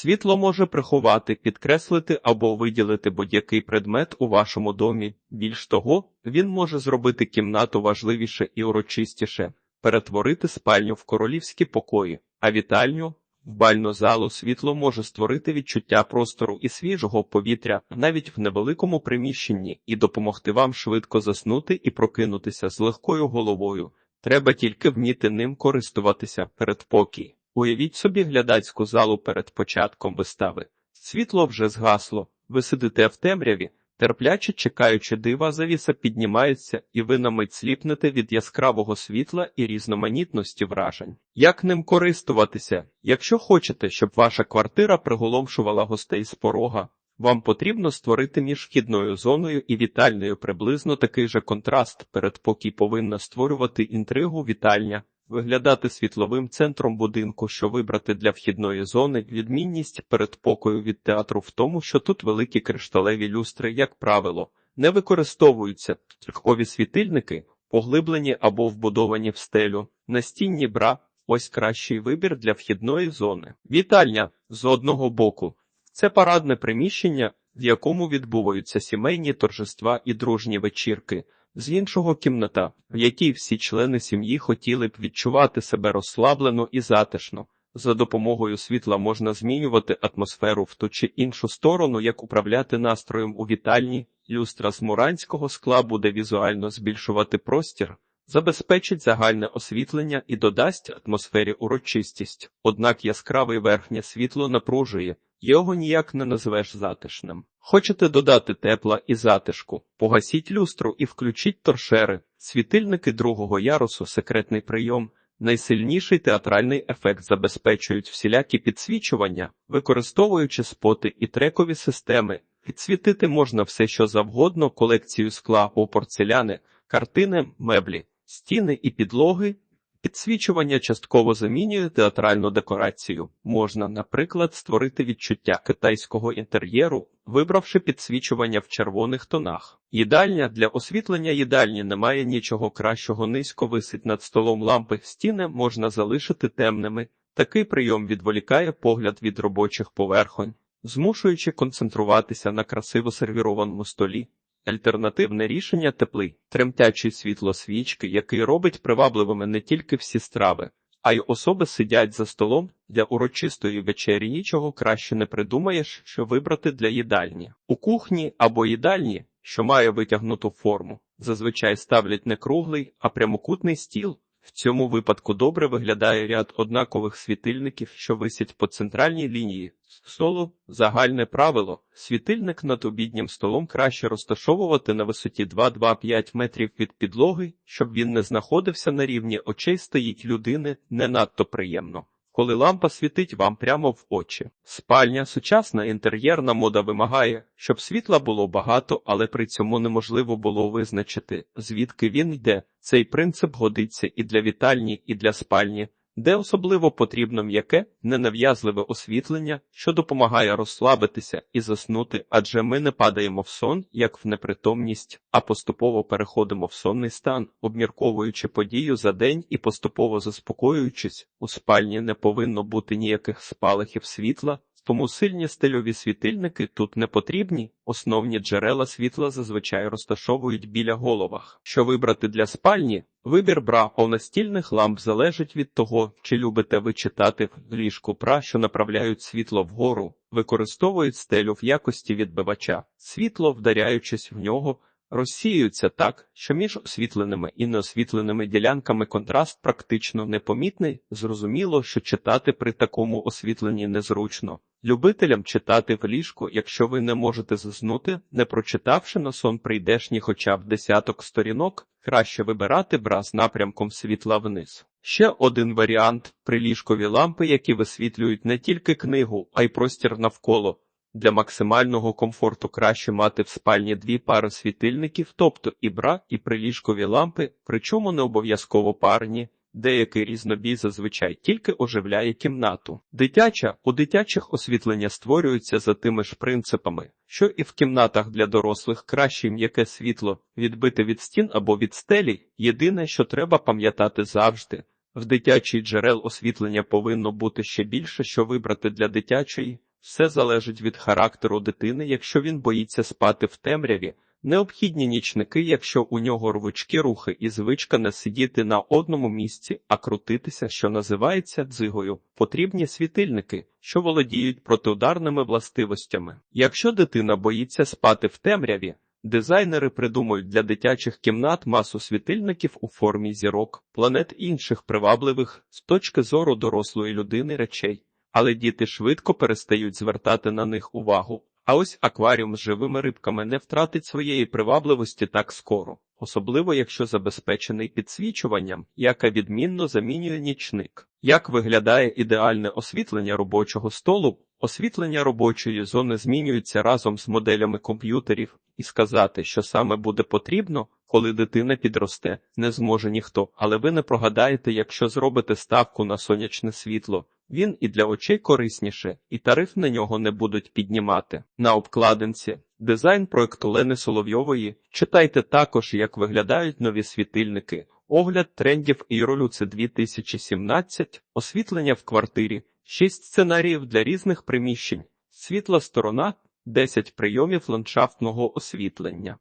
Світло може приховати, підкреслити або виділити будь-який предмет у вашому домі. Більш того, він може зробити кімнату важливіше і урочистіше, перетворити спальню в королівські покої, а вітальню в бальну залу світло може створити відчуття простору і свіжого повітря навіть в невеликому приміщенні і допомогти вам швидко заснути і прокинутися з легкою головою. Треба тільки вміти ним користуватися передпокій. Уявіть собі глядацьку залу перед початком вистави. Світло вже згасло, ви сидите в темряві, терпляче чекаючи дива, завіса піднімається, і ви на мить сліпнете від яскравого світла і різноманітності вражень. Як ним користуватися? Якщо хочете, щоб ваша квартира приголомшувала гостей з порога, вам потрібно створити між вхідною зоною і вітальною приблизно такий же контраст. Передпокій повинна створювати інтригу вітальня, виглядати світловим центром будинку, що вибрати для вхідної зони. Відмінність передпокою від театру в тому, що тут великі кришталеві люстри, як правило, не використовуються церкові світильники, поглиблені або вбудовані в стелю, настінні бра. Ось кращий вибір для вхідної зони. Вітальня з одного боку. Це парадне приміщення, в якому відбуваються сімейні торжества і дружні вечірки, з іншого кімната, в якій всі члени сім'ї хотіли б відчувати себе розслаблено і затишно. За допомогою світла можна змінювати атмосферу в ту чи іншу сторону, як управляти настроєм у вітальні, люстра з муранського скла буде візуально збільшувати простір, забезпечить загальне освітлення і додасть атмосфері урочистість. Однак яскраве верхнє світло напружує. Його ніяк не назвеш затишним. Хочете додати тепла і затишку, погасіть люстру і включіть торшери, світильники другого ярусу, секретний прийом. Найсильніший театральний ефект забезпечують всілякі підсвічування, використовуючи споти і трекові системи. Підсвітити можна все, що завгодно, колекцію скла або порцеляни, картини, меблі, стіни і підлоги. Підсвічування частково замінює театральну декорацію. Можна, наприклад, створити відчуття китайського інтер'єру, вибравши підсвічування в червоних тонах. Їдальня для освітлення їдальні немає нічого кращого, низько висить над столом лампи, стіни можна залишити темними. Такий прийом відволікає погляд від робочих поверхонь, змушуючи концентруватися на красиво сервірованому столі. Альтернативне рішення теплий, тремтячий світло свічки, який робить привабливими не тільки всі страви, а й особи сидять за столом для урочистої вечері. Нічого краще не придумаєш, що вибрати для їдальні. У кухні або їдальні, що має витягнуту форму, зазвичай ставлять не круглий, а прямокутний стіл. В цьому випадку добре виглядає ряд однакових світильників, що висять по центральній лінії. Столу загальне правило: світильник над обіднім столом краще розташовувати на висоті 2-2-5 метрів від підлоги, щоб він не знаходився на рівні очей стоїть людини не надто приємно. Коли лампа світить вам прямо в очі. Спальня, сучасна інтер'єрна мода вимагає, щоб світла було багато, але при цьому неможливо було визначити, звідки він йде. Цей принцип годиться і для вітальні, і для спальні, де особливо потрібно м'яке, ненав'язливе освітлення, що допомагає розслабитися і заснути, адже ми не падаємо в сон, як в непритомність, а поступово переходимо в сонний стан, обмірковуючи подію за день і поступово заспокоюючись, у спальні не повинно бути ніяких спалахів світла. Тому сильні стильові світильники тут не потрібні, основні джерела світла зазвичай розташовують біля головах. Що вибрати для спальні? Вибір бра у настільних ламп залежить від того, чи любите ви читати в ліжку бра, що направляють світло вгору, використовують стелю в якості відбивача, світло, вдаряючись в нього, розсіюються так, що між освітленими і неосвітленими ділянками контраст практично непомітний. Зрозуміло, що читати при такому освітленні незручно. Любителям читати в ліжку, якщо ви не можете заснути, не прочитавши на сон прийдешні хоча б десяток сторінок, краще вибирати бра з напрямком світла вниз. Ще один варіант приліжкові лампи, які висвітлюють не тільки книгу, а й простір навколо. Для максимального комфорту краще мати в спальні дві пари світильників, тобто і бра, і приліжкові лампи, причому не обов'язково парні. Деякий різнобій зазвичай тільки оживляє кімнату. Дитяча у дитячих освітлення створюються за тими ж принципами, що і в кімнатах для дорослих краще м'яке світло, відбите від стін або від стелі. Єдине, що треба пам'ятати завжди. В дитячій джерел освітлення повинно бути ще більше, що вибрати для дитячої Все залежить від характеру дитини, якщо він боїться спати в темряві. Необхідні нічники, якщо у нього рвучкі рухи і звичка не сидіти на одному місці, а крутитися, що називається дзигою. Потрібні світильники, що володіють протиударними властивостями. Якщо дитина боїться спати в темряві, дизайнери придумують для дитячих кімнат масу світильників у формі зірок, планет інших привабливих з точки зору дорослої людини речей. Але діти швидко перестають звертати на них увагу. А ось акваріум з живими рибками не втратить своєї привабливості так скоро, особливо якщо забезпечений підсвічуванням, яке відмінно замінює нічник. Як виглядає ідеальне освітлення робочого столу? Освітлення робочої зони змінюється разом з моделями комп'ютерів, і сказати, що саме буде потрібно, коли дитина підросте, не зможе ніхто, але ви не прогадаєте, якщо зробите ставку на сонячне світло. Він і для очей корисніше, і тариф на нього не будуть піднімати. На обкладинці дизайн проекту Лени Соловйової. Читайте також, як виглядають нові світильники. Огляд трендів Іролюци 2017, освітлення в квартирі, 6 сценаріїв для різних приміщень, світла сторона, 10 прийомів ландшафтного освітлення.